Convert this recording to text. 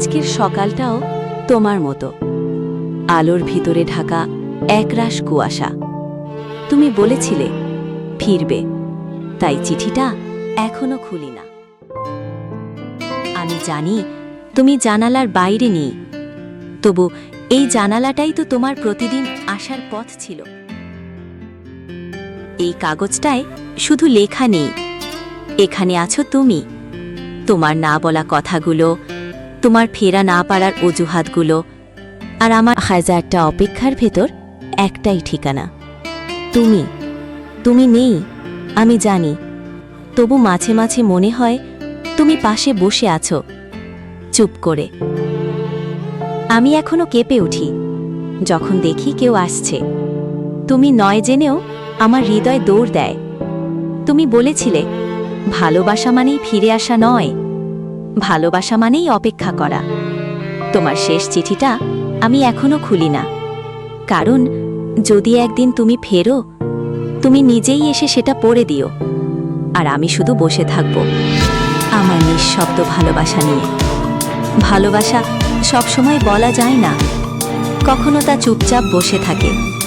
আজকের সকালটাও তোমার মতো। আলোর ভিতরে ঢাকা একরাশ কুয়াশা। তুমি বলেছিলে, ফিরবে। তাই চিঠিটা এখনও খুলি না। আমি জানি তুমি জানালার বাইরে নেই। তবু এই জানালাটাই তো তোমার প্রতিদিন আসার পথ ছিল। এই কাগজটায় শুধু লেখা নেই। এখানে আছো তুমি। তোমার না বলা কথাগুলো তোমার ফেরা না পারার অজুহাতগুলো আর আমার হাজারটা অপেক্ষার ভেতর একটাই ঠিকানা। তুমি তুমি নেই, আমি জানি, তবু মাঝে মাঝে মনে হয় তুমি পাশে বসে আছো। চুপ করে। আমি এখনও কেঁপে উঠি, যখন দেখি কেউ আসছে। তুমি নয় জেনেও আমার হৃদয় দৌড় দেয়। তুমি বলেছিলে, ভালোবাসা মানেই ফিরে আসা নয়। ভালোবাসা মানেই অপেক্ষা করা। তোমার শেষ চিঠিটা আমি এখনও খুলি না। কারণ, যদি একদিন তুমি ফেরো, তুমি নিজেই এসে সেটা পড়ে দিও। আর আমি শুধু বসে থাকব। আমার নিঃশব্দ ভালোবাসা নিয়ে। ভালোবাসা সবসময় বলা যায় না। কখনো তা চুপচাপ বসে থাকে।